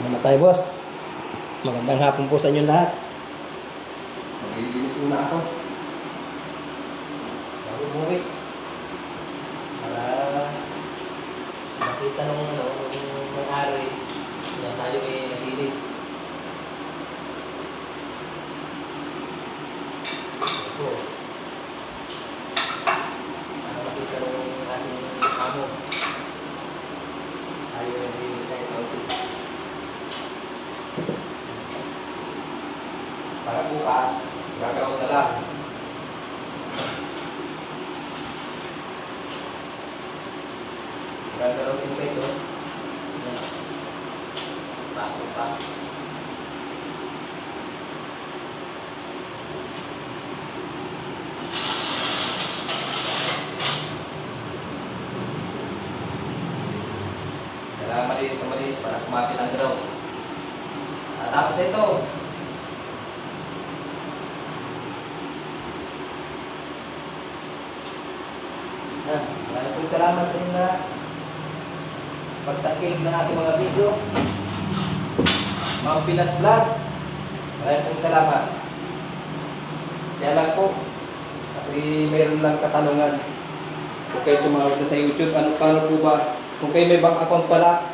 Muna tayo, boss. Magandang hapon po sa inyo lahat. Maglilinis muna ako. Bago umuwi. Para makita nung ano, nung may-ari na tayo ay naglinis. Ito. Para makita nung ating amo. Tayo ay naglinis kahit kaunti. Para bukas, gagawin na lang. Gagawin pa ito. Bakit pa? Kailangan malinis sa malinis para kumapit ang draw. At tapos ito, Ah, maraming pong salamat sa inyo lahat. Ng aking mga video. Mga Pinas Vlog. Maraming pong salamat. Kaya lang po, ako'y mayroon lang katanungan. Kung kayo sumawag na sa YouTube, ano, paano po ba, kung kayo may bank account pala,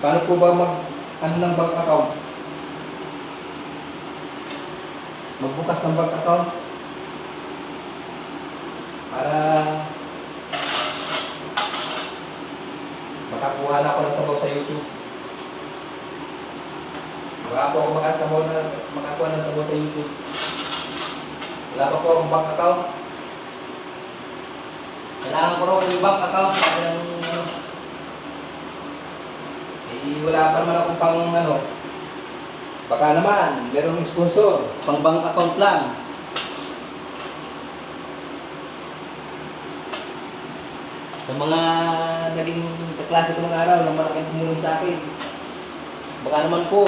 paano po ba mag, ano ng bank account? Magbukas ng bank account? para na ako ng sabaw sa YouTube. Wala po akong makasabaw na makakuha ng sabaw sa YouTube. Wala pa po akong bank account. Kailangan ko rin yung bank account para yung ano. Eh, wala pa naman akong pang ano. Baka naman, merong sponsor, pang bank account lang. Sa mga naging kaklase ko ng araw na malaking tumulong sa akin. Baka naman po,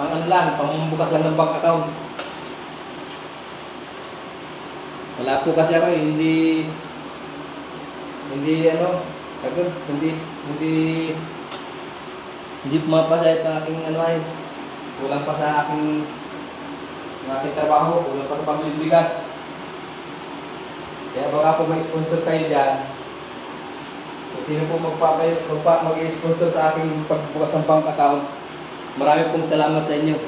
pang ano lang, pambukas lang ng bank account. Wala po kasi ako eh, hindi, hindi ano, agad, hindi, hindi, hindi pumapasaya sa aking ano ay, kulang pa sa aking, ng aking trabaho, kulang pa sa pamilya bigas. Kaya baka po may sponsor kayo dyan, sino po magpapay, magpa, mag-sponsor sa aking pagbukas ng bank account, marami pong salamat sa inyo.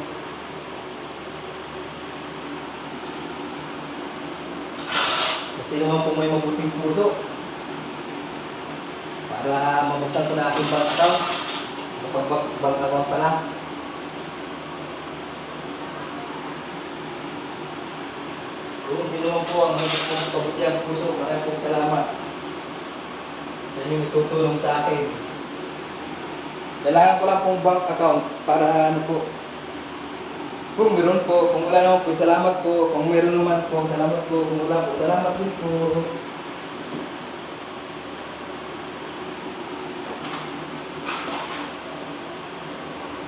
Kasi naman po may mabuting puso para mabuksan ko na aking bank account. Kapag bank, bank account pala. Kung sino man po ang may mabutihang puso, marami pong salamat sa inyong itutulong sa akin. Kailangan ko lang pong bank account para ano po. Kung meron po, kung wala naman po, salamat po. Kung meron naman po, salamat po. Kung wala po, salamat din po.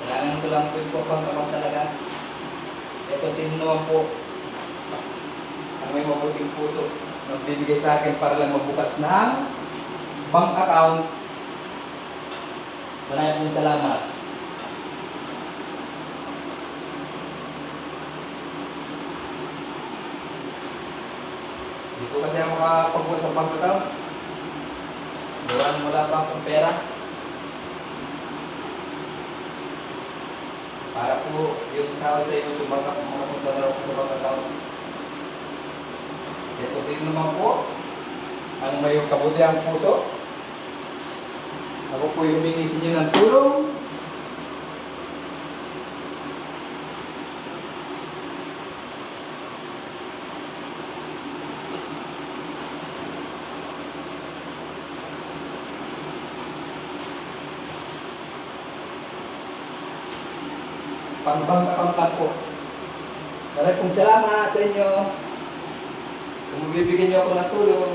Kailangan ko lang po yung bank account talaga. Ito sino naman po ang may mabuting puso nagbibigay sa akin para lang magbukas ng bank account. Maraming salamat. Hindi ko kasi ako makapagbukas sa bank account. Buwan wala pa akong pera. Para po yung sahod sa inyo, punta na ako sa bank account. Ito sino naman po ang may kabutihang puso. Ako po humingi sa inyo ng tulong. Pangbang account po. Maraming salamat sa inyo. Kung magbibigyan niyo ako ng tulong,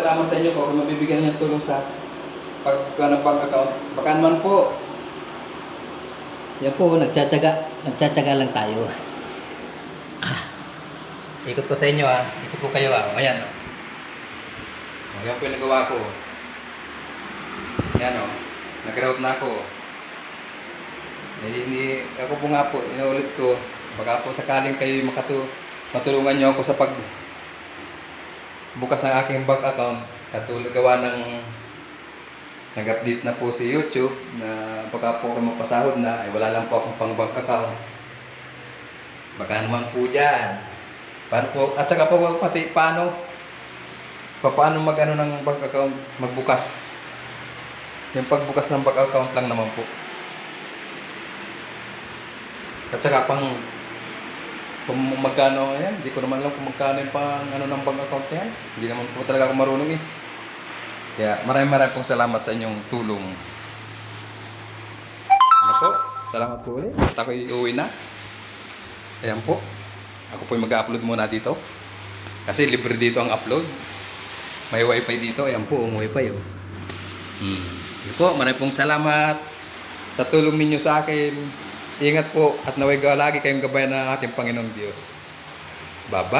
salamat sa inyo po kung mabibigyan niyo ng tulong sa pagkuha ng bank account. Baka naman po, Yan po, nagtsatsaga. Nagtsatsaga lang tayo. Ah. Ikot ko sa inyo ah. Ikot ko kayo ah. Ayan oh. Yan po yung nagawa ko. Yan o. Nag-route na ako. Hindi, ako po nga po, inuulit ko. Baka po sakaling kayo makatu matulungan nyo ako sa pag bukas ng aking bank account. Katulad gawa ng nag-update na po si YouTube na baka po ako mapasahod na, ay wala lang po akong pang bank account. Baka naman po dyan. Paano po, at saka po pati paano paano mag ano ng bank account magbukas yung pagbukas ng bank account lang naman po at saka pang kung magkano yan hindi ko naman alam kung magkano yung pang ano ng bank account yan. Hindi naman po talaga ako marunong eh. Kaya maraming maraming pong salamat sa inyong tulong. Ano po? Salamat po ulit. At ako uuwi na. Ayan po. Ako po mag-upload muna dito. Kasi libre dito ang upload. May wifi dito. Ayan po, ang wifi oh. Hmm. Yun po, maraming pong salamat sa tulong ninyo sa akin. Ingat po at naway lagi kayong gabayan ng ating Panginoong Diyos. Bye-bye.